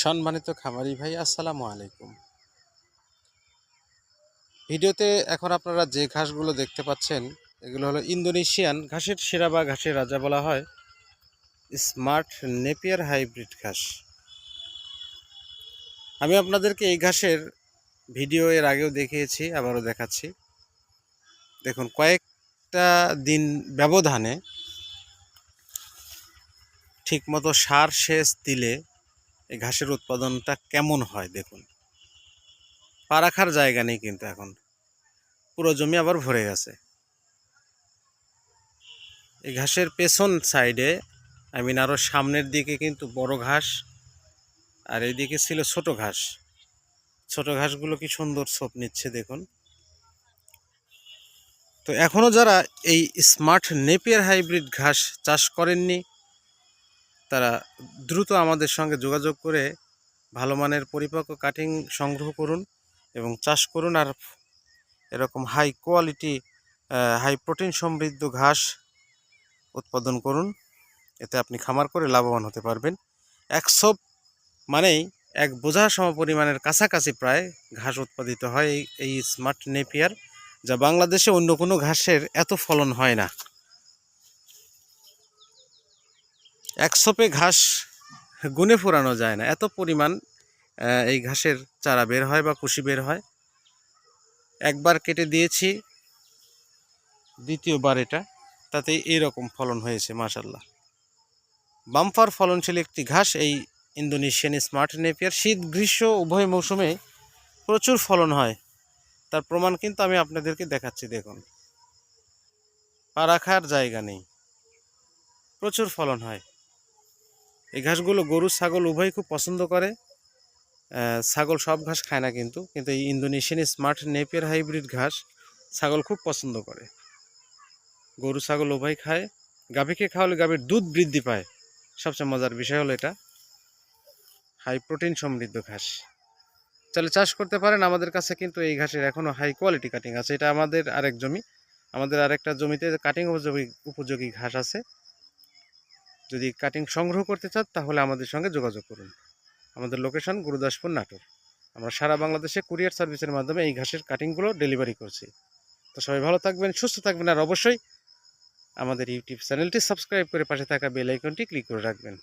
সম্মানিত খামারি ভাই, আসসালামু আলাইকুম। ভিডিওতে এখন আপনারা যে ঘাসগুলো দেখতে পাচ্ছেন, এগুলো হলো ইন্দোনেশিয়ান ঘাসের সেরা বা ঘাসের রাজা বলা হয়, স্মার্ট নেপিয়ার হাইব্রিড ঘাস। আমি আপনাদেরকে এই ঘাসের ভিডিও এর আগেও দেখিয়েছি, আবারও দেখাচ্ছি। দেখুন, কয়েকটা দিন ব্যবধানে ঠিকমতো সার সেচ দিলে এই ঘাসের উৎপাদনটা কেমন হয় দেখুন। পা রাখার জায়গা নেই কিন্তু এখন। পুরো জমি আবার ভরে গেছে। এই ঘাসের পেছন সাইডে আই মিন আরও সামনের দিকে কিন্তু বড় ঘাস, আর এইদিকে ছিল ছোট ঘাস। ছোট ঘাসগুলো কি সুন্দর ছোপ নিচ্ছে দেখুন। তো এখনও যারা এই স্মার্ট নেপিয়ার হাইব্রিড ঘাস চাষ করেননি তারা দ্রুত আমাদের সঙ্গে যোগাযোগ করে ভালো মানের পরিপক্ক কাটিং সংগ্রহ করুন এবং চাষ করুন আর এরকম হাই কোয়ালিটি হাই প্রোটিন সমৃদ্ধ ঘাস উৎপাদন করুন। এতে আপনি খামার করে লাভবান হতে পারবেন। একশো মানেই এক বোঝা সম পরিমাণের কাছাকাছি প্রায় ঘাস উৎপাদিত হয় এই স্মার্ট নেপিয়ার, যা বাংলাদেশে অন্য কোনো ঘাসের এত ফলন হয় না। একশোপে ঘাস গুনে ফোরানো যায় না। এত পরিমাণ এই ঘাসের চারা বের হয় বা কুশি বের হয়। একবার কেটে দিয়েছি, দ্বিতীয়বার এটা। তাতে এইরকম ফলন হয়েছে মাশাল্লাহ বাম্পার ফলনশীল একটি ঘাস, এই ইন্দোনেশিয়ান স্মার্ট নেপিয়ার। শীত, গ্রীষ্ম, উভয় মৌসুমে প্রচুর ফলন হয়। তার প্রমাণ কিন্তু আমি আপনাদেরকে দেখাচ্ছি, দেখুন। পা রাখার জায়গা নেই। প্রচুর ফলন হয়। এই ঘাসগুলো গরু, ছাগল উভয় খুব পছন্দ করে। ছাগল সব ঘাস খায় না কিন্তু কিন্তু এই ইন্দোনেশিয়ান স্মার্ট নেপিয়ার হাইব্রিড ঘাস ছাগল খুব পছন্দ করে। গরু, ছাগল উভয় খায়। গাভীকে খাওয়ালে গাভীর দুধ বৃদ্ধি পায়। সবচেয়ে মজার বিষয় হলো এটা। হাই প্রোটিন সমৃদ্ধ ঘাস। তাহলে চাষ করতে পারেন, আমাদের কাছে কিন্তু এই ঘাসের এখনও হাই কোয়ালিটি কাটিং আছে। এটা আমাদের আরেক জমি। আমাদের আরেকটা জমিতে কাটিং উপযোগী উপযোগী ঘাস আছে। যদি কাটিং সংগ্রহ করতে চান, তাহলে আমাদের সঙ্গে যোগাযোগ করুন। আমাদের লোকেশন গুরুদাসপুর, নাটোর। আমরা সারা বাংলাদেশে কুরিয়ার সার্ভিসের মাধ্যমে এই ঘাসের কাটিংগুলো ডেলিভারি করছি। তো সবাই ভালো থাকবেন, সুস্থ থাকবেন, আর অবশ্যই আমাদের ইউটিউব চ্যানেলটি সাবস্ক্রাইব করে পাশে থাকা বেল আইকনটি ক্লিক করে রাখবেন।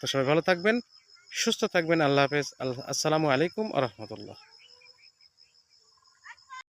তো সবাই ভালো থাকবেন, সুস্থ থাকবেন, আল্লাহ হাফেজ আল্লাহ আসসালামু আলাইকুম আ রহমতুল্লাহ।